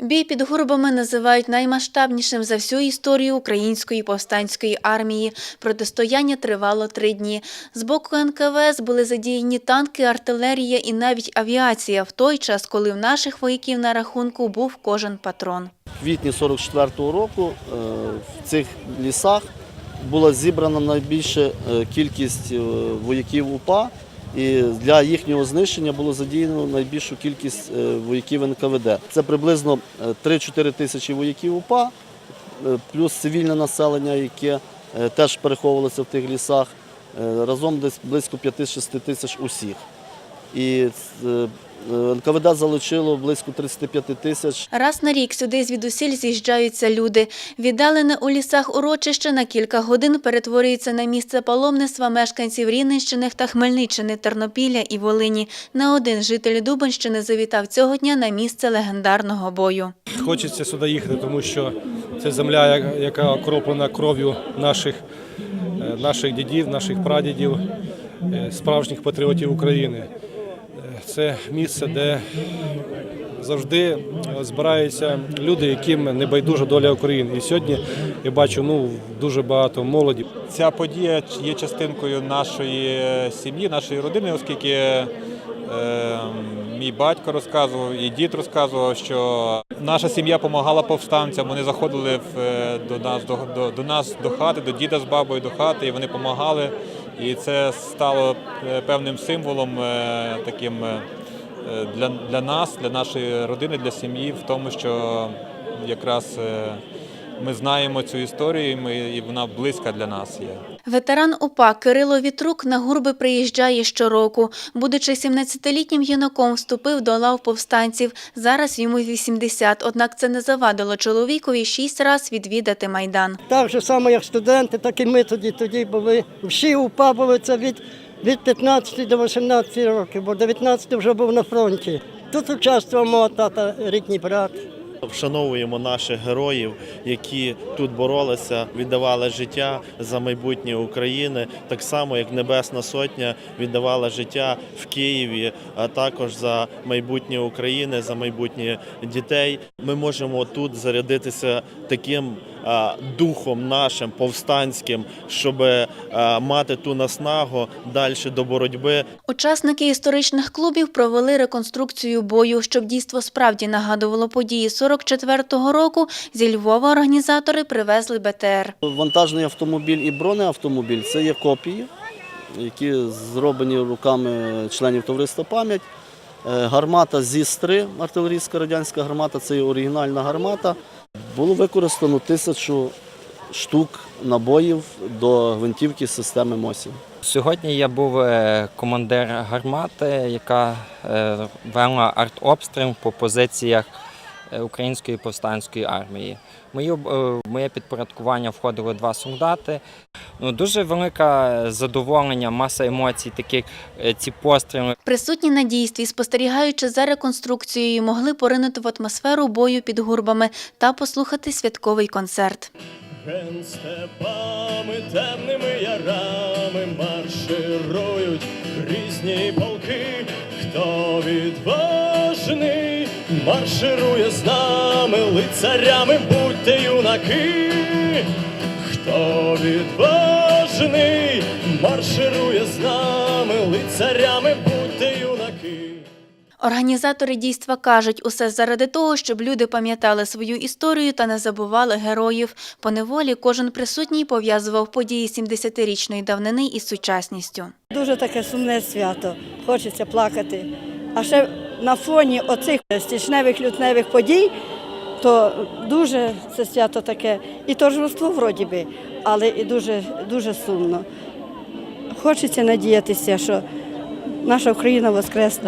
Бій під Гурбами називають наймасштабнішим за всю історію української повстанської армії. Протистояння тривало три дні. З боку НКВС були задіяні танки, артилерія і навіть авіація в той час, коли в наших вояків на рахунку був кожен патрон. В квітні 44-го року е, в цих лісах була зібрана найбільша е, кількість е, вояків УПА, і для їхнього знищення було задіяно найбільшу кількість е, вояків НКВД. Це приблизно е, 3-4 тисячі вояків УПА, е, плюс цивільне населення, яке е, теж переховувалося в тих лісах. Е, Разом десь близько 5-6 тисяч усіх. І е, НКВД залучило близько 35 тисяч Раз на рік сюди звідусіль з'їжджаються люди. Віддалене у лісах урочище на кілька годин перетворюється на місце паломництва мешканців Рівненщини та Хмельниччини, Тернопілля і Волині. Не один житель Дубенщини завітав цього дня на місце легендарного бою. Хочеться сюди їхати, тому що це земля, яка окроплена кров'ю наших, е, наших дідів, наших прадідів, е, справжніх патріотів України. Е, Це місце, де завжди е, збираються люди, яким не байдужа доля України. І сьогодні я бачу ну, дуже багато молоді. Ця подія є частинкою нашої сім'ї, нашої родини, оскільки е, мій батько розказував і дід розказував, що наша сім'я допомагала повстанцям. Вони заходили в, е, до нас до, до, до нас до хати, до діда з бабою до хати, і вони допомагали. І це стало е, певним символом е, таким е, для, для нас, для нашої родини, для сім'ї, в тому, що якраз ми знаємо цю історію, і, ми, і вона близька для нас є. Ветеран УПА Кирило Вітрук на гурби приїжджає щороку. Будучи 17-літнім юнаком, вступив до лав повстанців. Зараз йому 80, однак це не завадило чоловікові шість раз відвідати Майдан. Так же само, як студенти, так і ми тоді тоді були. Всі УПА були це від, від 15 до 18 років, бо 19 вже був на фронті. Тут участвував мого тата, рідний брат. Вшановуємо наших героїв, які тут боролися, віддавали життя за майбутнє України, так само як Небесна Сотня віддавала життя в Києві, а також за майбутнє України, за майбутнє дітей. Ми можемо тут зарядитися таким духом нашим повстанським, щоб мати ту наснагу далі до боротьби. Учасники історичних клубів провели реконструкцію бою, щоб дійство справді нагадувало події 44-го року. Зі Львова організатори привезли БТР. Вантажний автомобіль і бронеавтомобіль це є копії, які зроблені руками членів товариства пам'ять. Е, Гармата ЗІС-3, артилерійська радянська гармата, це є оригінальна гармата. Було використано тисячу штук набоїв до гвинтівки системи МОСів. Сьогодні я був е, командир гармати, яка е, вела артобстріл по позиціях Української повстанської армії. Мої, е, моє підпорядкування входили два солдати. Ну, дуже велике задоволення, маса емоцій, таких е, ці постріли. Присутні на дійстві, спостерігаючи за реконструкцією, могли поринути в атмосферу бою під гурбами та послухати святковий концерт. Ген степами темними ярами марширують різні полки, марширує з нами лицарями, будьте юнаки, хто відважний марширує з нами лицарями, будьте юнаки. Організатори дійства кажуть, усе заради того, щоб люди пам'ятали свою історію та не забували героїв. Поневолі кожен присутній пов'язував події 70-річної давнини із сучасністю. Дуже таке сумне свято, хочеться плакати. А ще на фоні оцих стічневих лютневих подій, то дуже це свято таке і торжество вроді би, але і дуже, дуже сумно. Хочеться надіятися, що наша Україна воскресне.